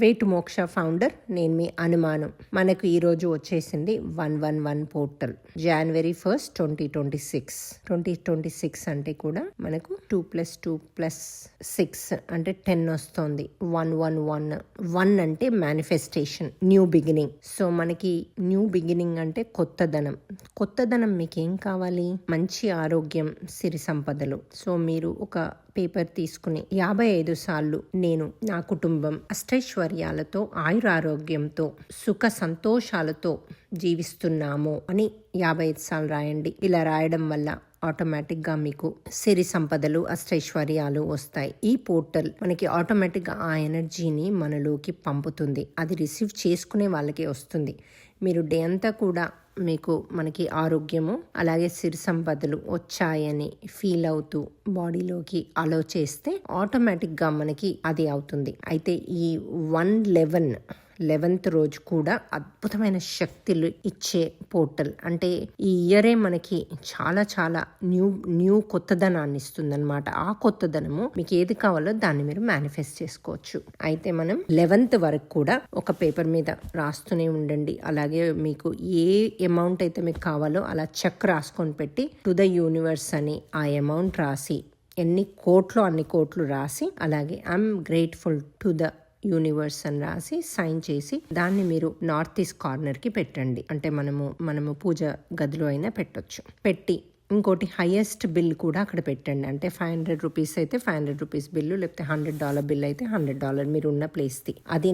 వేటు మోక్ష ఫౌండర్ నేను మీ అనుమానం. మనకు ఈరోజు వచ్చేసింది వన్ వన్ వన్ పోర్టల్. జనవరి first twenty twenty six twenty twenty six అంటే కూడా మనకు two plus two plus six అంటే టెన్ వస్తుంది. వన్ వన్ వన్ వన్ అంటే మేనిఫెస్టేషన్ న్యూ బిగినింగ్ సో మనకి న్యూ బిగినింగ్ అంటే కొత్తదనం కొత్తదనం మీకు ఏం కావాలి? మంచి ఆరోగ్యం సిరి సంపదలు. సో మీరు ఒక పేపర్ తీసుకుని యాభై ఐదు సార్లు నేను నా కుటుంబం అష్టైశ్వర్యాలతో ఆయురారోగ్యంతో సుఖ సంతోషాలతో జీవిస్తున్నాము అని యాభై ఐదు సార్లు రాయండి. ఇలా రాయడం వల్ల ఆటోమేటిక్గా మీకు సిరి సంపదలు అష్టైశ్వర్యాలు వస్తాయి. ఈ పోర్టల్ మనకి ఆటోమేటిక్గా ఆ ఎనర్జీని మనలోకి పంపుతుంది. అది రిసీవ్ చేసుకునే వాళ్ళకి వస్తుంది. మీరు డే అంతా కూడా మీకు మనకి ఆరోగ్యము అలాగే సిరి సంపదలు వచ్చాయని ఫీల్ అవుతూ బాడీలోకి అలో చేస్తే ఆటోమేటిక్గా మనకి అది అవుతుంది. అయితే ఈ వన్ లెవెన్ లెవెన్త్ రోజు కూడా అద్భుతమైన శక్తులు ఇచ్చే పోర్టల్. అంటే ఈ ఇయరే మనకి చాలా చాలా న్యూ న్యూ కొత్తదనాన్ని ఇస్తుంది అనమాట ఆ కొత్తదనము మీకు ఏది కావాలో దాన్ని మీరు మేనిఫెస్ట్ చేసుకోవచ్చు. అయితే మనం లెవెన్త్ వరకు కూడా ఒక పేపర్ మీద రాస్తూనే ఉండండి. అలాగే మీకు ఏ అమౌంట్ అయితే మీకు కావాలో అలా చెక్ రాసుకొని పెట్టి టు ద యూనివర్స్ అని ఆ అమౌంట్ రాసి ఎన్ని కోట్లు అన్ని కోట్లు రాసి అలాగే I'm grateful to the universe అని రాసి సైన్ చేసి దాన్ని మీరు నార్త్ ఈస్ట్ కార్నర్కి పెట్టండి. అంటే మనము మనము పూజ గదిలో అయినా పెట్టొచ్చు. పెట్టి ఇంకోటి హైయెస్ట్ బిల్ కూడా అక్కడ పెట్టండి. అంటే ఫైవ్ హండ్రెడ్ రూపీస్ అయితే ఫైవ్ హండ్రెడ్ రూపీస్ బిల్లు లేకపోతే హండ్రెడ్ డాలర్ బిల్ అయితే హండ్రెడ్ డాలర్ మీరు ఉన్న ప్లేస్ది అది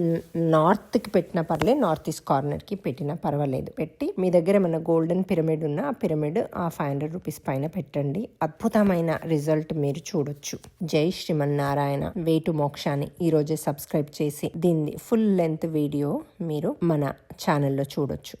నార్త్కి పెట్టినా పర్లేదు నార్త్ ఈస్ట్ కార్నర్కి పెట్టినా పర్వాలేదు. పెట్టి మీ దగ్గర మన గోల్డెన్ పిరమిడ్ ఉన్న ఆ పిరమిడ్ ఆ ఫైవ్ హండ్రెడ్ రూపీస్ పైన పెట్టండి. అద్భుతమైన రిజల్ట్ మీరు చూడొచ్చు. జై శ్రీమన్నారాయణ. వేటు మోక్షాన్ని ఈరోజే సబ్స్క్రైబ్ చేసి దీన్ని ఫుల్ లెంత్ వీడియో మీరు మన ఛానల్లో చూడొచ్చు.